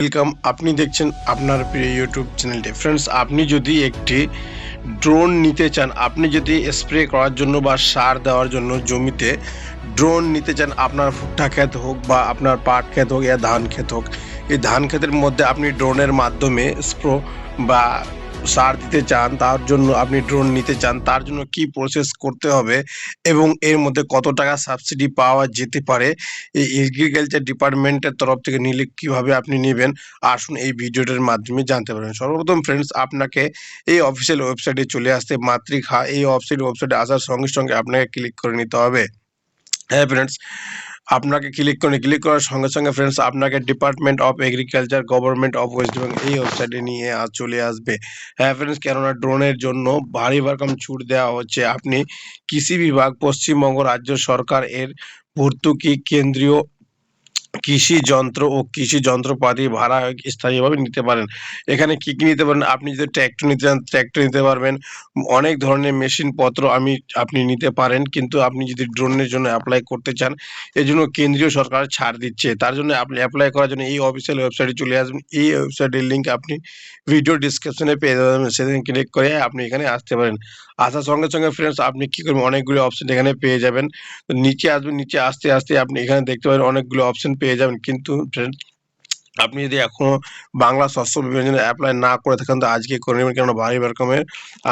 Welcome আপনি দেখছেন আপনার প্রিয় ইউটিউব চ্যানেলটি ফ্রেন্ডস আপনি যদি একটি ড্রোন নিতে চান, আপনি যদি স্প্রে করার জন্য বা সার দেওয়ার জন্য জমিতে ড্রোন নিতে চান, আপনার ভুট্টা ক্ষেত হোক বা আপনার পাট ক্ষেত হোক ইয়া ধান ক্ষেত হোক, এই ধান ক্ষেতের মধ্যে আপনি ড্রোনের মাধ্যমে স্প্রো বা সার দিতে চান, তার জন্য আপনি ড্রোন নিতে চান, তার জন্য কি প্রসেস করতে হবে এবং এর মধ্যে কত টাকা সাবসিডি পাওয়া যেতে পারে, এই এগ্রিকালচার ডিপার্টমেন্টের তরফ থেকে নিলে কীভাবে আপনি নেবেন, আসুন এই ভিডিওটার মাধ্যমে জানতে পারবেন। সর্বপ্রথম ফ্রেন্ডস আপনাকে এই অফিসিয়াল ওয়েবসাইটে চলে আসতে মাতৃখা এই অফিসিয়াল ওয়েবসাইটে আসার সঙ্গে সঙ্গে আপনাকে ক্লিক করে নিতে হবে। হ্যাঁ ফ্রেন্ডস আপনাকে ক্লিক করে ক্লিক করার সঙ্গে সঙ্গে ফ্রেন্ডস আপনাকে department of agriculture government of West Bengal এই ওয়েবসাইটে নিয়ে চলে আসবে। হ্যাঁ ফ্রেন্ডস কেননা ড্রোনের জন্য ভারী ভরকম ছুট দেওয়া হচ্ছে। আপনি কৃষি বিভাগ, পশ্চিমবঙ্গ রাজ্য সরকার এর ভর্তুকি কেন্দ্রীয় কৃষি যন্ত্র ও কৃষি যন্ত্রপাতি ভাড়া স্থায়ীভাবে নিতে পারেন। এখানে কি কি নিতে পারেন? আপনি যদি ট্র্যাক্টর নিতে চান ট্র্যাক্টর নিতে পারবেন। অনেক ধরনের মেশিন পত্র আমি, আপনি নিতে পারেন। কিন্তু আপনি যদি ড্রোনের জন্য অ্যাপ্লাই করতে চান এই জন্য কেন্দ্রীয় সরকার ছাড় দিচ্ছে। তার জন্য আপনি অ্যাপ্লাই করার জন্য এই অফিসিয়াল ওয়েবসাইটে চলে আসবেন। এই ওয়েবসাইটের লিঙ্ক আপনি ভিডিও ডিসক্রিপশনে পেয়ে যাবেন। সেদিন ক্লিক করে আপনি এখানে আসতে পারেন। আসার সঙ্গে সঙ্গে ফ্রেন্ডস আপনি কী করবেন? অনেকগুলো অপশন এখানে পেয়ে যাবেন। নিচে আসবেন, নিচে আসতে আসতে আপনি এখানে দেখতে পারেন অনেকগুলো অপশন পেয়ে যাবেন। কিন্তু আপনি যদি এখনও বাংলা বিমার জন্য অ্যাপ্লাই না করে থাকেন, তো আজকে করে নেবেন। কেননা ভারী রকমের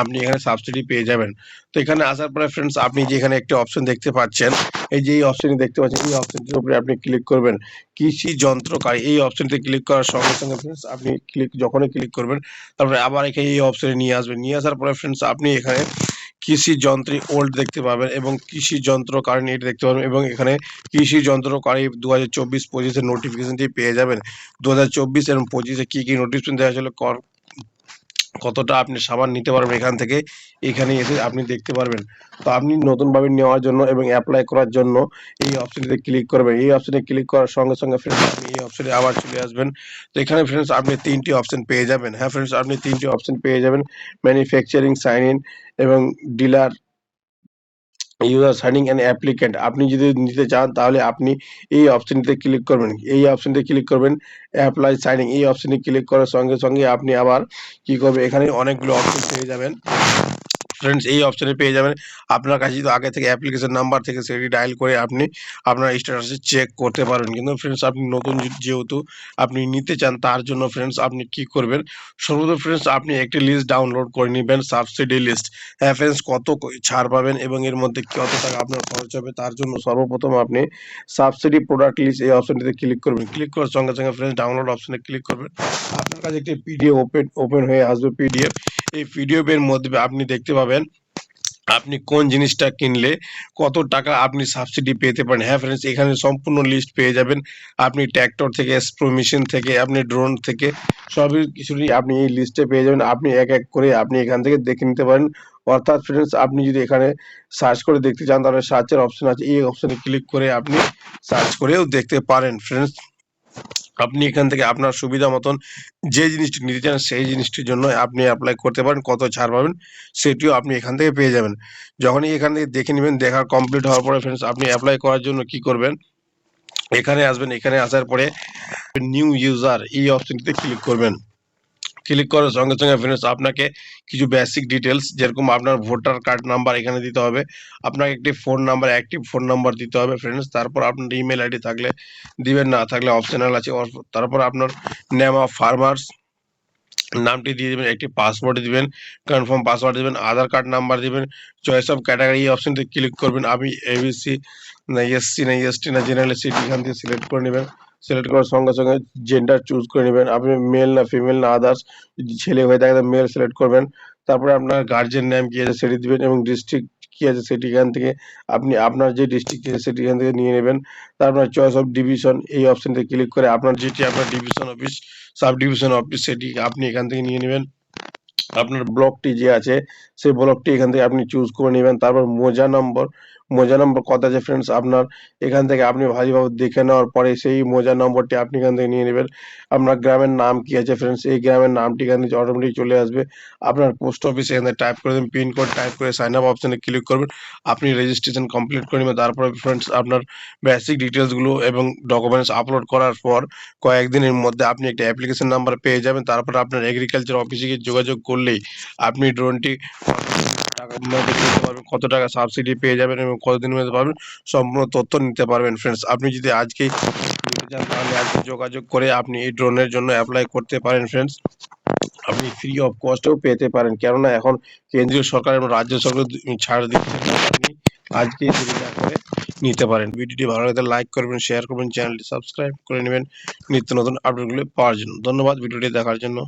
আপনি এখানে সাবসিডি পেয়ে যাবেন। তো এখানে আসার পরে ফ্রেন্ডস আপনি যে এখানে একটি অপশন দেখতে পাচ্ছেন, এই যে এই অপশনটি দেখতে পাচ্ছেন, এই অপশনটির উপরে আপনি ক্লিক করবেন। কৃষি যন্ত্রকারী, এই অপশনটি ক্লিক করার সঙ্গে সঙ্গে ফ্রেন্ডস আপনি ক্লিক যখনই ক্লিক করবেন, তারপরে আবার এখানে এই অপশনে নিয়ে আসবেন। নিয়ে আসার পরে ফ্রেন্ডস আপনি এখানে কৃষি যন্ত্রে ওল্ড দেখতে পাবেন এবং কৃষি যন্ত্র কারণ এটা দেখতে পাবেন এবং এখানে কৃষি যন্ত্র যন্ত্রকারী দু হাজার চব্বিশ পঁচিশের নোটিফিকেশনটি পেয়ে যাবেন। দু হাজার চব্বিশ এবং পঁচিশে কী কী নোটিফিকেশন দেওয়া হয়েছিল? কর- কতটা আপনি সাবান নিতে পারবেন এখান থেকে, এখানে এসে আপনি দেখতে পারবেন। তো আপনি নতুনভাবে নেওয়ার জন্য এবং অ্যাপ্লাই করার জন্য এই অপশনটিতে ক্লিক করবেন। এই অপশনে ক্লিক করার সঙ্গে সঙ্গে ফ্রেন্ডস আপনি এই অপশনে আবার চলে আসবেন। তো এখানে ফ্রেন্ডস আপনি তিনটি অপশন পেয়ে যাবেন। হ্যাঁ ফ্রেন্ডস আপনি তিনটি অপশন পেয়ে যাবেন। ম্যানুফ্যাকচারিং সাইন ইন এবং dealer user signing and applicant আপনি যদি নিতে চান তাহলে আপনি এই অপশনটিতে ক্লিক করবেন। এই অপশনটিতে ক্লিক করবেন অ্যাপ্লাই সাইনিং এই অপশনে ক্লিক করার সঙ্গে সঙ্গে আপনি আবার কি করবেন? এখানে অনেকগুলো অপশন পেয়ে যাবেন। ফ্রেন্ডস এই অপশনে পেয়ে যাবেন। আপনার কাছে যদি আগে থেকে অ্যাপ্লিকেশন নাম্বার থেকে সেটি ডায়াল করে আপনি আপনার স্ট্যাটাসে চেক করতে পারেন কিন্তু ফ্রেন্ডস আপনি নতুন যেহেতু আপনি নিতে চান, তার জন্য ফ্রেন্ডস আপনি কি করবেন? সর্বপ্রথম ফ্রেন্ডস আপনি একটি লিস্ট ডাউনলোড করে নেবেন সাবসিডি লিস্ট হ্যাঁ ফ্রেন্ডস কত ছাড় পাবেন এবং এর মধ্যে কত টাকা আপনার খরচ হবে, তার জন্য সর্বপ্রথম আপনি সাবসিডি প্রোডাক্ট লিস্ট এই অপশনটিতে ক্লিক করবেন। ক্লিক করার সঙ্গে সঙ্গে ফ্রেন্ডস ডাউনলোড অপশনে ক্লিক করবেন। আপনার কাছে একটি পিডিএফ ওপেন ওপেন হয়ে আসবে পিডিএফ এই পিডিএফ এর মধ্যে আপনি দেখতে পাবেন, আপনি কোন জিনিসটা কিনলে কত টাকা আপনি সাবসিডি পেতে পারেন। হ্যাঁ ফ্রেন্ডস এখানে সম্পূর্ণ লিস্ট পেয়ে যাবেন। আপনি ট্র্যাক্টর থেকে স্প্রো মেশিন থেকে, আপনি ড্রোন থেকে, সবই কিছুরই আপনি এই লিস্টে পেয়ে যাবেন। আপনি এক এক করে আপনি এখান থেকে দেখে নিতে পারেন। অর্থাৎ ফ্রেন্ডস আপনি যদি এখানে সার্চ করে দেখতে চান, তাহলে সার্চের অপশন আছে। এই অপশনে ক্লিক করে আপনি সার্চ করেও দেখতে পারেন ফ্রেন্ডস আপনি এখান থেকে আপনার সুবিধা মতন যে জিনিসটি নিতে চান, সেই জিনিসটির জন্য আপনি অ্যাপ্লাই করতে পারেন, কত ছাড় পাবেন, সেটিও আপনি এখান থেকে পেয়ে যাবেন। যখনই এখান থেকে দেখে নেবেন, দেখা কমপ্লিট হওয়ার পরে ফ্রেন্ডস আপনি অ্যাপ্লাই করার জন্য কি করবেন, এখানে আসবেন, এখানে আসার পরে নিউ ইউজার এই অপশনটিতে ক্লিক করবেন। ক্লিক করার সঙ্গে সঙ্গে ফ্রেন্ডস আপনাকে কিছু বেসিক ডিটেলস যেরকম আপনার ভোটার কার্ড নাম্বার এখানে দিতে হবে, আপনাকে একটি phone number active phone number দিতে হবে ফ্রেন্ডস তারপর আপনার ইমেল আইডি থাকলে দিবেন, না থাকলে অপশনাল আছে তারপর আপনার নেম অফ ফার্মার্স নামটি দিয়ে দেবেন, একটি পাসওয়ার্ড দিবেন কনফার্ম পাসওয়ার্ড দিবেন আধার কার্ড নাম্বার দিবেন চয়েস অফ ক্যাটাগরি এই অপশনটি ক্লিক করবেন, আমি এবিসি না এসসি না এসটি না জেনারেল সিটি এখান থেকে সিলেক্ট করে নেবেন। সিলেক্ট করার সঙ্গে সঙ্গে জেন্ডার চুজ করে নেবেন। আপনি মেল না ফিমেল না আদার্স যদি ছেলে হয়ে থাকে মেল সিলেক্ট করবেন। তারপরে আপনার গার্জেন নেম কি আছে সেটি দিবেন এবং ডিস্ট্রিক্ট কি আছে সেটি এখান থেকে আপনি আপনার যে ডিস্ট্রিক্ট আছে সেটি এখান থেকে নিয়ে নেবেন। তারপর চয়েস অফ ডিভিশন এই অপশনটি ক্লিক করে আপনার যেটি আপনার division office sub division office সেটি আপনি এখান থেকে নিয়ে নেবেন। আপনার ব্লকটি যে আছে, সেই ব্লকটি এখান থেকে আপনি চুজ করে নেবেন। তারপর মোজা নম্বর মোজা নম্বর কত আছে ফ্রেন্ডস আপনার এখান থেকে আপনি ভালোভাবে দেখে নেওয়ার পরে সেই মোজা নম্বরটি আপনি এখান থেকে নিয়ে নেবেন। আপনার গ্রামের নাম কি আছে ফ্রেন্ডস এই গ্রামের নামটি এখান অটোমেটিক চলে আসবে। আপনার পোস্ট অফিসে এখানে টাইপ করে দেবেন পিন কোড টাইপ করে সাইন আপ অপশনে ক্লিক করবেন। আপনি রেজিস্ট্রেশন কমপ্লিট করে নেবেন। তারপরে ফ্রেন্ডস আপনার বেসিক ডিটেলসগুলো এবং ডকুমেন্টস আপলোড করার পর কয়েকদিনের মধ্যে আপনি একটা অ্যাপ্লিকেশন নাম্বার পেয়ে যাবেন। তারপর আপনার এগ্রিকালচার অফিসে গিয়ে যোগাযোগ করলেই আপনি ড্রোনটি টাকা মধ্যে কিনতে পারবেন কত টাকা সাবসিডি পেয়ে যাবেন এবং কতদিনের মধ্যে পাবেন সম্পূর্ণ তথ্য নিতে পারবেন। ফ্রেন্ডস আপনি যদি আজকেই নিতে চান, তাহলে আজকে যোগাযোগ করে আপনি এই ড্রোনের জন্য অ্যাপ্লাই করতে পারেন ফ্রেন্ডস আপনি ফ্রি অফ কস্টেও পেতে পারেন। কেননা এখন কেন্দ্রীয় সরকার এবং রাজ্য সরকার ছাড় দিচ্ছে আপনি আজকে সুবিধা করে নিতে পারেন। ভিডিওটি ভালো লাগলে লাইক করবেন শেয়ার করবেন চ্যানেলটি সাবস্ক্রাইব করে নেবেন। নিত্য নতুন আপডেটগুলো পাওয়ার জন্য। ধন্যবাদ, ভিডিওটি দেখার জন্য।